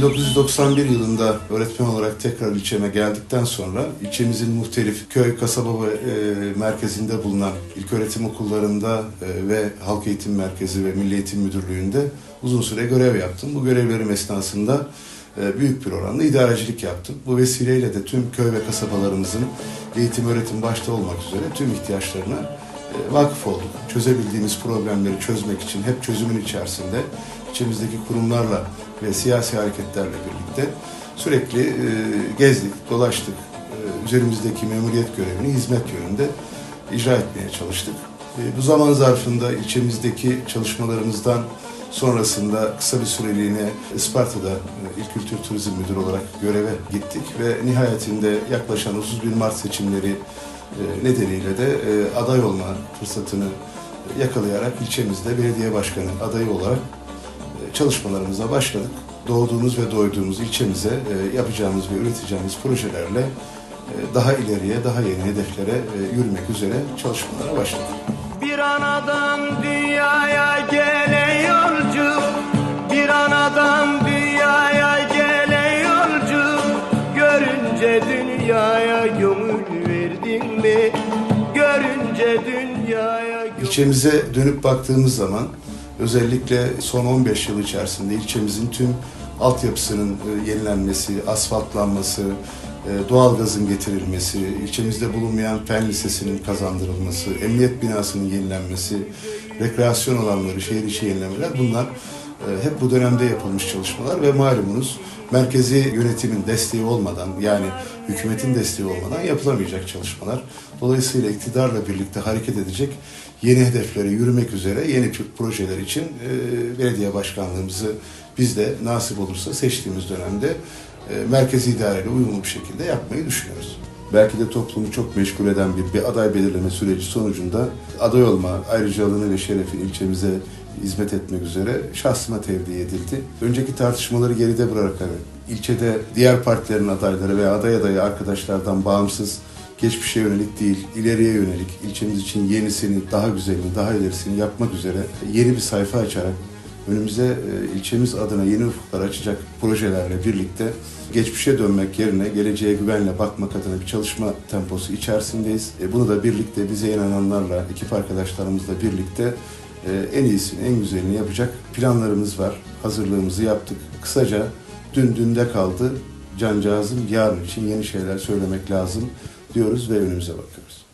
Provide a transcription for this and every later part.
1991 yılında öğretmen olarak tekrar ilçeme geldikten sonra ilçemizin muhtelif köy, kasaba ve e, merkezinde bulunan ilköğretim okullarında e, ve Halk Eğitim Merkezi ve Milli Eğitim Müdürlüğü'nde uzun süre görev yaptım. Bu görevlerim esnasında e, büyük bir oranda idarecilik yaptım. Bu vesileyle de tüm köy ve kasabalarımızın eğitim öğretim başta olmak üzere tüm ihtiyaçlarına e, vakıf olduk. Çözebildiğimiz problemleri çözmek için hep çözümün içerisinde içimizdeki kurumlarla ve siyasi hareketlerle birlikte sürekli e, gezdik, dolaştık. E, üzerimizdeki memuriyet görevini hizmet yönünde icra etmeye çalıştık. E, bu zaman zarfında ilçemizdeki çalışmalarımızdan sonrasında kısa bir süreliğine Isparta'da e, İl Kültür Turizm Müdürü olarak göreve gittik ve nihayetinde yaklaşan 31 Mart seçimleri nedeniyle de aday olma fırsatını yakalayarak ilçemizde belediye başkanı adayı olarak çalışmalarımıza başladık. Doğduğumuz ve doyduğumuz ilçemize e, yapacağımız ve üreteceğimiz projelerle e, daha ileriye, daha yeni hedeflere e, yürümek üzere çalışmalara başladık. Bir anadan dünyaya gelen yolcu Bir anadan dünyaya gelen yolcu Görünce dünyaya gönül verdin mi? Görünce dünyaya gönül İlçemize dönüp baktığımız zaman özellikle son 15 yıl içerisinde ilçemizin tüm altyapısının e, yenilenmesi, asfaltlanması, e, doğalgazın getirilmesi, ilçemizde bulunmayan fen lisesinin kazandırılması, emniyet binasının yenilenmesi, rekreasyon alanları, şehir içi yenilemeler bunlar hep bu dönemde yapılmış çalışmalar ve malumunuz merkezi yönetimin desteği olmadan yani hükümetin desteği olmadan yapılamayacak çalışmalar. Dolayısıyla iktidarla birlikte hareket edecek yeni hedeflere yürümek üzere yeni projeler için e, belediye başkanlığımızı biz de nasip olursa seçtiğimiz dönemde e, merkezi idareyle uyumlu bir şekilde yapmayı düşünüyoruz. Belki de toplumu çok meşgul eden bir, bir aday belirleme süreci sonucunda aday olma ayrıcalığını ve şerefi ilçemize hizmet etmek üzere şahsıma tevdi edildi. Önceki tartışmaları geride bırakarak ilçede diğer partilerin adayları veya aday adayı arkadaşlardan bağımsız geçmişe yönelik değil, ileriye yönelik ilçemiz için yenisini, daha güzelini, daha ilerisini yapmak üzere yeni bir sayfa açarak önümüze e, ilçemiz adına yeni ufuklar açacak projelerle birlikte geçmişe dönmek yerine geleceğe güvenle bakmak adına bir çalışma temposu içerisindeyiz. E, bunu da birlikte bize inananlarla, ekip arkadaşlarımızla birlikte e, en iyisini, en güzelini yapacak planlarımız var. Hazırlığımızı yaptık. Kısaca dün dünde kaldı. Cancağızım yarın için yeni şeyler söylemek lazım diyoruz ve önümüze bakıyoruz.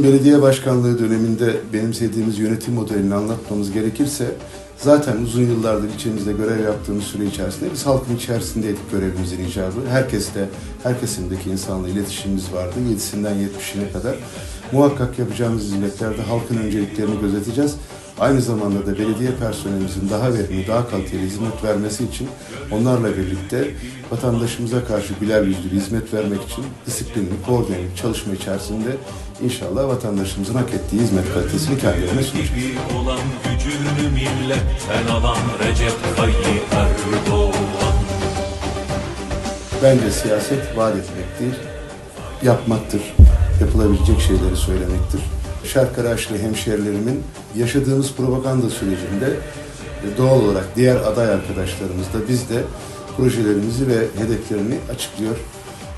Bizim belediye başkanlığı döneminde benimsediğimiz yönetim modelini anlatmamız gerekirse zaten uzun yıllardır ilçemizde görev yaptığımız süre içerisinde biz halkın içerisindeydik görevimizin icabı. Herkesle, her kesimdeki insanla iletişimimiz vardı. 7'sinden 70'ine kadar. Muhakkak yapacağımız hizmetlerde halkın önceliklerini gözeteceğiz. Aynı zamanda da belediye personelimizin daha verimli, daha kaliteli hizmet vermesi için onlarla birlikte vatandaşımıza karşı güler yüzlü hizmet vermek için disiplinli, koordineli çalışma içerisinde inşallah vatandaşımızın hak ettiği hizmet kalitesini kendilerine gibi olan gücünü milletten alan Recep Tayyip Erdoğan Bence siyaset vaat etmek değil, yapmaktır. Yapılabilecek şeyleri söylemektir. Şarkıraşlı hemşerilerimin yaşadığımız propaganda sürecinde e, doğal olarak diğer aday arkadaşlarımız da biz de projelerimizi ve hedeflerini açıklıyor.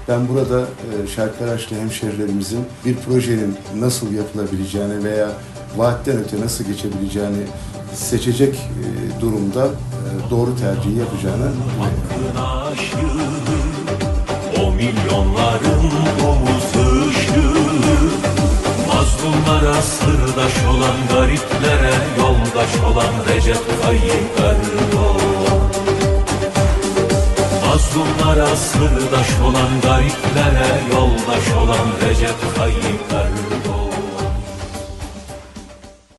Ben burada e, Şarkıraşlı hemşerilerimizin bir projenin nasıl yapılabileceğini veya vaatten öte nasıl geçebileceğini seçecek e, durumda doğru tercihi aşığı O milyonların ışığı Mazlumlara sırdaş olan gariplere yoldaş olan Recep Tayyip Erdoğan. Mazlumlara sırdaş olan gariplere yoldaş olan Recep Tayyip Erdoğan